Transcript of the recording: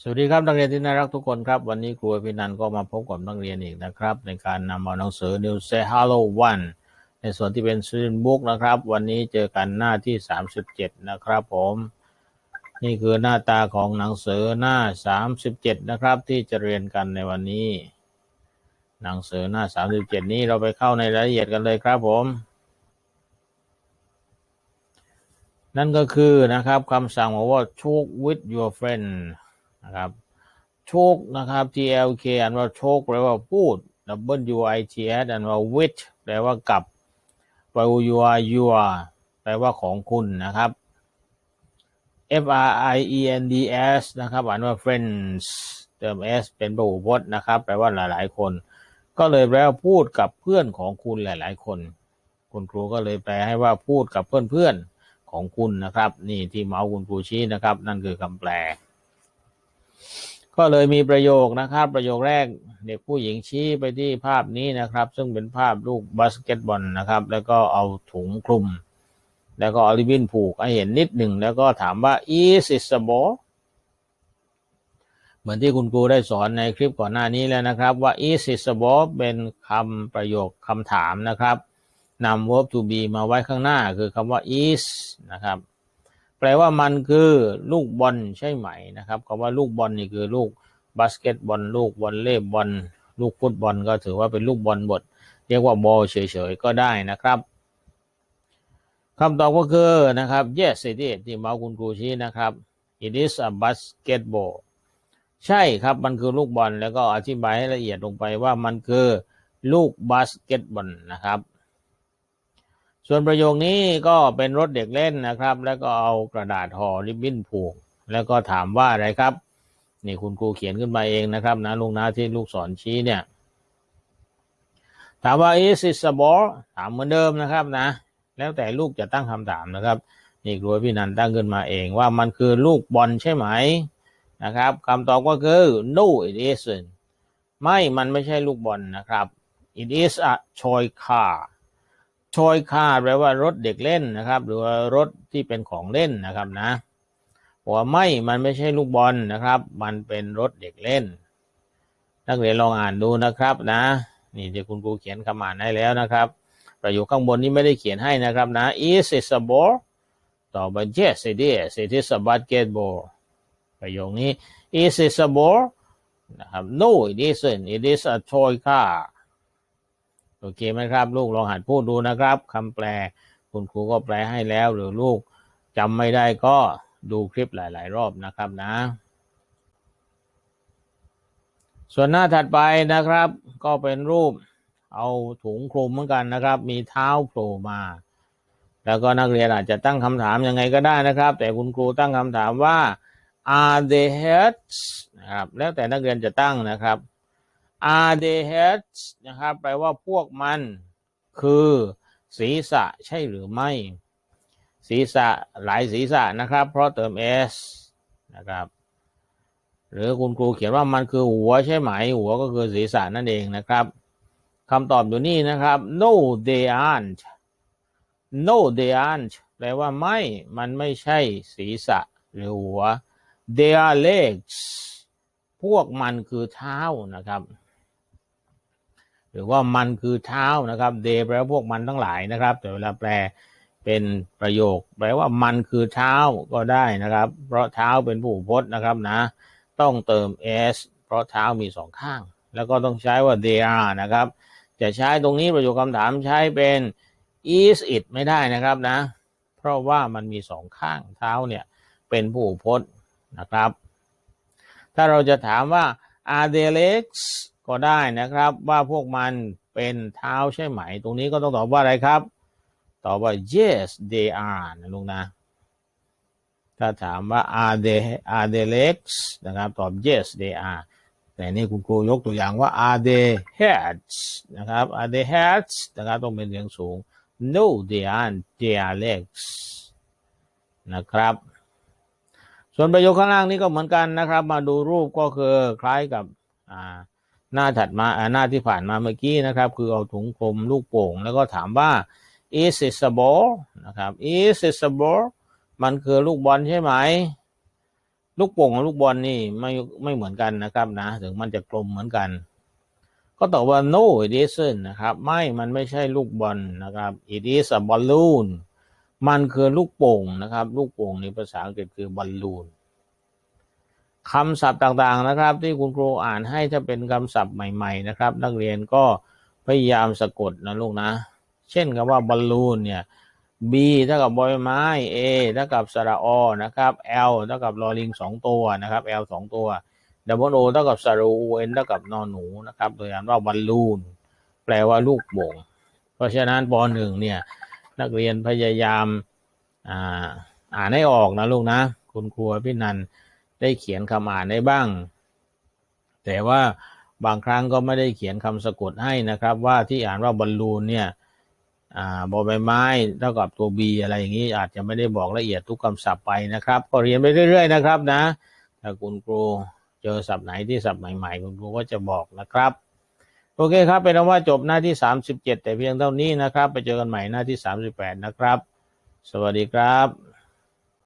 สวัสดีครับนักเรียนที่น่ารักทุกคนครับ วันนี้ครูพินันก็มาพบกับนักเรียนอีกนะครับ ในการนำเอาหนังสือ New Say Hello One ในส่วนที่เป็น Student Book นะครับ วันนี้เจอกันหน้าที่ 37 นะครับผม นี่คือหน้าตาของหนังสือหน้า 37 นะครับที่จะเรียนกันในวันนี้ หนังสือหน้า 37 นี้เราไปเข้าในรายละเอียดกันเลยครับผมนั่นก็คือนะครับคำสั่งบอกว่า talk with your friend นะครับ talk นะครับ T L K อ่านว่า talk แปลว่าพูด W I T S อ่านว่า with แปลว่ากับ W U R your แปลว่าของคุณนะครับ F R I E N D S นะครับอ่านว่า friends เติม S เป็นพหูพจน์นะครับ แปลว่าหลาย ๆ คน ก็เลยแปลว่าพูดกับเพื่อนของคุณหลาย ๆ คน คุณครูก็เลยแปลให้ว่าพูดกับเพื่อน ๆ ของคุณนะครับ นี่ที่เมาส์คุณครูชี้นะครับ นั่นคือคำแปล ก็เลยมีประโยคนะครับ ประโยคแรกเด็กผู้หญิงชี้ไปที่ภาพนี้นะครับ ซึ่งเป็นภาพลูกบาสเกตบอลนะครับ แล้วก็เอาถุงคลุม แล้วก็เอาริบบิ้นผูกให้เห็นนิดหนึ่งแล้วก็ถามว่า is it a ball เหมือนที่คุณครูได้สอนในคลิปก่อนหน้านี้แล้วนะครับ ว่า is it a ball เป็นคำประโยคคำถามนะครับนำ verb to be มาไว้ข้างหน้าคือคำว่า is นะครับ แปลว่ามันคือลูกบอลใช่ไหมนะครับคำว่าลูกบอลนี่คือลูกบาสเกตบอลลูกวอลเลย์บอลลูกฟุตบอลก็ถือว่าเป็นลูกบอลบทเรียกว่าบอลเฉยๆก็ได้นะครับคำตอบก็คือนะครับ yes it is ที่เมาส์คุณครูชี้นะครับ it is a basketball ใช่ครับมันคือลูกบอลแล้วก็อธิบายให้ละเอียดลงไปว่ามันคือลูกบาสเกตบอลนะครับ ส่วนประโยคนี้ก็เป็นรถเด็กเล่นนะครับ แล้วก็เอากระดาษห่อริบบิ้นผูก แล้วก็ถามว่าอะไรครับ นี่คุณครูเขียนขึ้นมาเองนะครับนะลุงนาที่ลูกศรชี้เนี่ย ถามว่า is it a ball ถามเหมือนเดิมนะครับนะ แล้วแต่ลูกจะตั้งคำถามนะครับนี่ครูพี่นันตั้งขึ้นมาเองว่ามันคือลูกบอลใช่ไหมนะครับคำตอบก็คือ no it isn't ไม่มันไม่ใช่ลูกบอลนะครับ it is a toy car ทอยคาแปลว่ารถเด็กเล่นนะครับ หรือว่ารถที่เป็นของเล่นนะครับนะบอกว่าไม่มันไม่ใช่ลูกบอลนะครับ มันเป็นรถเด็กเล่น นักเรียนลองอ่านดูนะครับนะ นี่ที่คุณครูเขียนคำอ่านให้แล้วนะครับ ประโยคข้างบนนี้ไม่ได้เขียนให้นะครับนะ is it a ball ต่อไป yes it is it is a basketball ประโยคนี้ is it a ball นะครับ no it isn't it is a toy car โอเคไหมครับ ลูกลองหัดพูดดูนะครับคำแปล คุณครูก็แปลให้แล้ว หรือลูกจำไม่ได้ก็ดูคลิปหลาย ๆ รอบนะครับนะ ส่วนหน้าถัดไปนะครับ ก็เป็นรูปเอาถุงคลุมเหมือนกันนะครับ มีเท้าโผล่มา แล้วก็นักเรียนอาจจะตั้งคำถามยังไงก็ได้นะครับ แต่คุณครูตั้งคำถามว่า are they heads นะครับแล้วแต่นักเรียนจะตั้งนะครับ are they heads นะครับแปลว่าพวกมัน คือศีรษะใช่หรือไม่ ศีรษะหลายศีรษะนะครับ เพราะเติม s นะครับ หรือคุณครูเขียนว่ามันคือหัวใช่ไหม หัวก็คือศีรษะนั่นเองนะครับคำตอบอยู่นี่นะครับ no they aren't no they aren't แปลว่าไม่ มันไม่ใช่ศีรษะหรือหัว they are legs พวกมันคือเท้านะครับ หรือว่ามันคือเท้านะครับ they แปลว่าพวกมันทั้งหลายนะครับ แต่เวลาแปลเป็นประโยค แปลว่ามันคือเท้าก็ได้นะครับ เพราะเท้าเป็นผู้พจน์นะครับนะ ต้องเติม s เพราะเท้ามีสองข้าง แล้วก็ต้องใช้ว่า they are นะครับ จะใช้ตรงนี้ประโยคคำถามใช้เป็น is it ไม่ได้นะครับนะ เพราะว่ามันมีสองข้างเท้าเนี่ยเป็นผู้พจน์นะครับ ถ้าเราจะถามว่า are they legs ก็ได้นะครับ ว่าพวกมันเป็นเท้าใช่ไหม ตรงนี้ก็ต้องตอบว่าอะไรครับ ตอบว่า yes they are นะลุงนะ ถ้าถามว่า are they are they legs นะครับ ตอบ yes they are แต่นี่คุณครูยกตัวอย่างว่า are they heads นะครับ are they heads นะครับต้องเป็นเสียงสูง no they aren't they are legs นะครับ ส่วนประโยคข้างล่างนี้ก็เหมือนกันนะครับ มาดูรูปก็คือคล้ายกับอ่า หน้าถัดมาอ่าหน้าที่ผ่านมาเมื่อกี้นะครับ คือเอาถุงคลุมลูกโป่ง แล้วก็ถามว่า is it a ball นะครับ is it a ball มันคือลูกบอลใช่ไหม ลูกโป่งกับลูกบอลนี่ไม่ไม่เหมือนกันนะครับนะ ถึงมันจะกลมเหมือนกัน ก็ตอบว่า no it isn't นะครับ ไม่มันไม่ใช่ลูกบอลนะครับ it is a balloon มันคือลูกโป่งนะครับ ลูกโป่งในภาษาอังกฤษคือบอลลูน คำศัพท์ต่างๆนะครับ ที่คุณครูอ่านให้ถ้าเป็นคำศัพท์ใหม่ ๆ นะครับ นักเรียนก็พยายามสะกดนะลูกนะ เช่นคำว่าบอลลูนเนี่ย B เท่ากับบอยไม้ A เท่ากับสระอนะครับ L เท่ากับลอลิงสองตัวนะครับ L สองตัว W O เท่ากับสระอู N เท่ากับนอนหนูนะครับโดยอ่านว่าบอลลูนแปลว่าลูกโป่งเพราะฉะนั้นปหนึ่งเนี่ยนักเรียนพยายามอ่าอ่านให้ออกนะลูกนะ คุณครูพี่นัน ได้เขียนคำอ่านได้บ้าง แต่ว่าบางครั้งก็ไม่ได้เขียนคำสะกดให้นะครับ ว่าที่อ่านว่าบอลลูนเนี่ยอ่าบอใบไม้เท่ากับตัว B อะไรอย่างนี้อาจจะไม่ได้บอกละเอียดทุกคำศัพท์ไปนะครับ ก็เรียนไปเรื่อยๆนะครับนะถ้าคุณครูเจอศัพท์ไหนที่ศัพท์ใหม่ๆคุณครูก็จะบอกนะครับโอเคครับเป็นอันว่าจบหน้าที่ 37 แต่เพียงเท่านี้นะครับ ไปเจอกันใหม่หน้าที่ 38 นะครับ สวัสดีครับ